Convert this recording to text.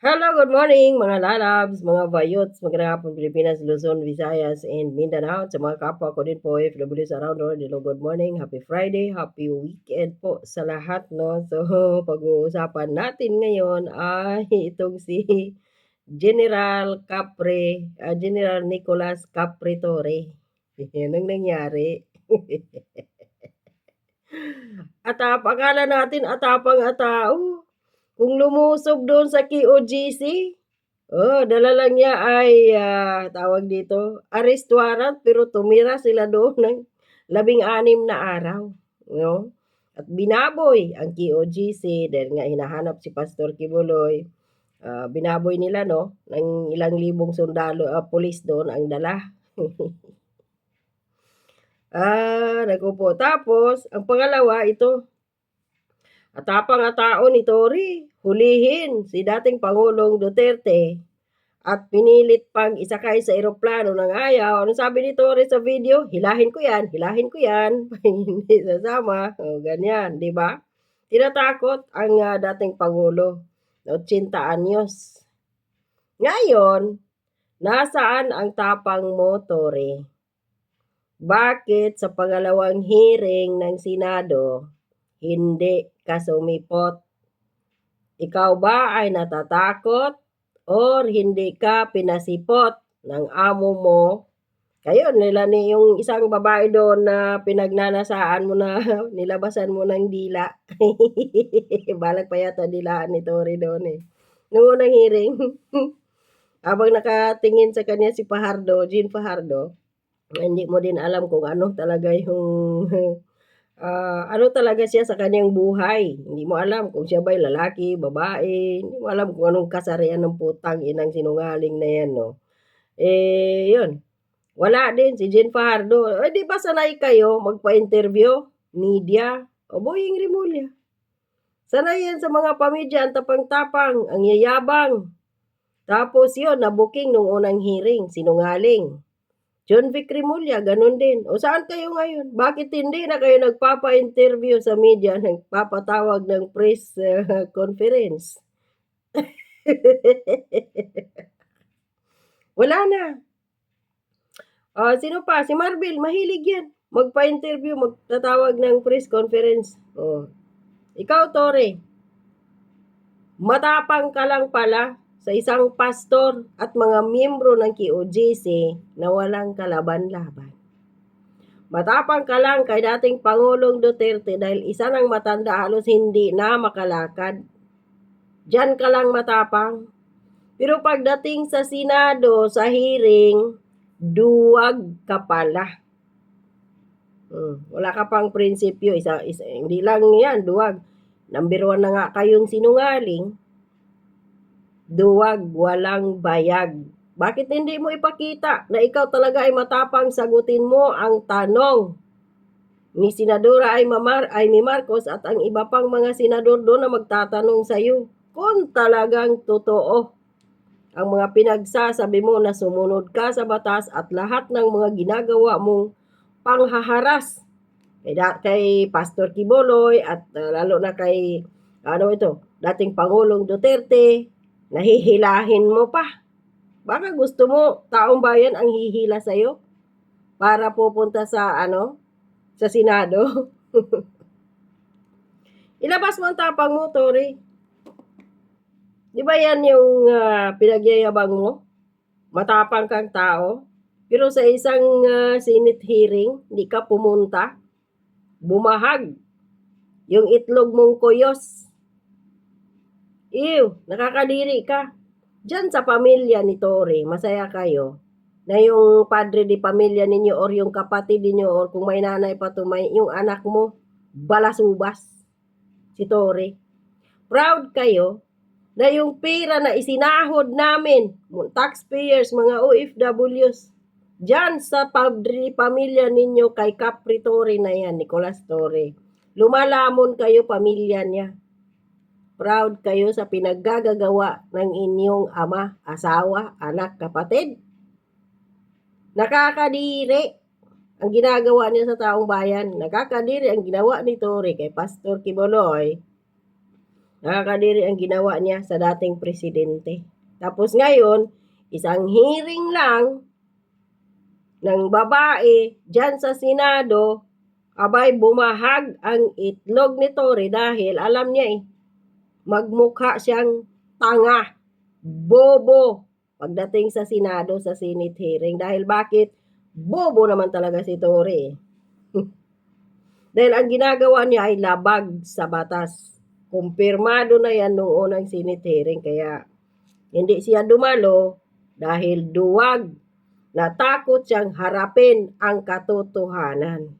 Hello, good morning mga lalabs, mga bayots, magandang hapon Pilipinas, Luzon, Visayas, and Mindanao. At sa mga kapwa ko din po, FWs around the hello, good morning, happy Friday, happy weekend po sa lahat, no? So, pag-uusapan natin ngayon ay itong si General Capre, ah, General Nicolas Capre Torre. Yan ang nangyari. Atapang natin, atapang atao. Kung lumusob doon sa QOGC, oh, dala lang niya ay ah, tawag dito, arrest warrant pero tumira sila doon ng labing-anim na araw, no? At binaboy ang QOGC dahil nga hinahanap si Pastor Kibuloy. Ah, binaboy nila no ng ilang libong sundalo, ah, pulis doon ang dala. ah, naku po. Tapos, ang pangalawa, ito, At tao ni Tory, hulihin si dating Pangulong Duterte at pinilit pang isakay sa eroplano ng ayaw. Ano sabi ni Tory sa video? Hilahin ko yan, hilahin ko yan. Hindi sasama. O, ganyan, di ba? Tinatakot ang uh, dating Pangulo na 80 anyos. Ngayon, nasaan ang tapang mo, Tory? Bakit sa pangalawang hearing ng Senado, hindi ka sumipot. Ikaw ba ay natatakot or hindi ka pinasipot ng amo mo? Kayo, nila ni yung isang babae doon na pinagnanasaan mo na nilabasan mo ng dila. Balak pa yata dilaan ni Tori doon eh. Noong unang hearing, habang nakatingin sa kanya si Pahardo, Jean Pahardo, hindi mo din alam kung ano talaga yung uh, ano talaga siya sa kanyang buhay. Hindi mo alam kung siya ba'y lalaki, babae, hindi mo alam kung anong kasarian ng putang inang sinungaling na yan, no? Eh, yun. Wala din si Jen Fajardo. Eh, di ba sanay kayo magpa-interview? Media? O Boying Rimulya. Sanay yan sa mga pamilya, ang tapang-tapang, ang yayabang. Tapos yun, nabuking nung unang hearing, sinungaling. John Vic Rimulya, ganun din. O saan kayo ngayon? Bakit hindi na kayo nagpapa-interview sa media, nagpapatawag ng press uh, conference? Wala na. Uh, sino pa? Si Marvel, mahilig yan. Magpa-interview, magtatawag ng press conference. Oh. Ikaw, Tore, matapang ka lang pala sa isang pastor at mga miyembro ng QOJC na walang kalaban-laban. Matapang ka lang kay dating Pangulong Duterte dahil isa ng matanda halos hindi na makalakad. Diyan ka lang matapang. Pero pagdating sa Senado, sa hearing, duwag ka pala. Hmm, wala ka pang prinsipyo. Isa, isa, hindi lang yan, duwag. Number one na nga kayong sinungaling duwag, walang bayag. Bakit hindi mo ipakita na ikaw talaga ay matapang sagutin mo ang tanong ni Senadora ay, Mamar, ay mi Marcos at ang iba pang mga senador doon na magtatanong sa iyo kung talagang totoo ang mga pinagsasabi mo na sumunod ka sa batas at lahat ng mga ginagawa mong panghaharas kay, kay Pastor Kiboloy at uh, lalo na kay ano ito, dating Pangulong Duterte, Nahihilahin mo pa. Baka gusto mo, taong bayan ang hihila sa'yo para pupunta sa ano, sa Senado. Ilabas mo ang tapang mo, Tori. Di ba yan yung uh, pinagyayabang mo? Matapang kang tao. Pero sa isang uh, Senate hearing, hindi ka pumunta. Bumahag. Yung itlog mong kuyos Ew, nakakadiri ka. Diyan sa pamilya ni Tori, masaya kayo na yung padre di pamilya ninyo or yung kapatid ninyo or kung may nanay pa to, may, yung anak mo, balasubas. Si Tori. Proud kayo na yung pera na isinahod namin, taxpayers, mga OFWs, dyan sa padre pamilya ninyo kay Capri Tori na yan, Nicolas Tori. Lumalamon kayo pamilya niya proud kayo sa pinaggagawa ng inyong ama, asawa, anak, kapatid. Nakakadiri ang ginagawa niya sa taong bayan. Nakakadiri ang ginawa ni Tori kay Pastor Kiboloy. Nakakadiri ang ginawa niya sa dating presidente. Tapos ngayon, isang hearing lang ng babae dyan sa Senado, abay bumahag ang itlog ni Tory dahil alam niya eh, magmukha siyang tanga, bobo, pagdating sa Senado sa Senate hearing. Dahil bakit? Bobo naman talaga si Tory eh. Dahil ang ginagawa niya ay labag sa batas. Kumpirmado na yan nung unang Senate hearing. Kaya hindi siya dumalo dahil duwag natakot siyang harapin ang katotohanan.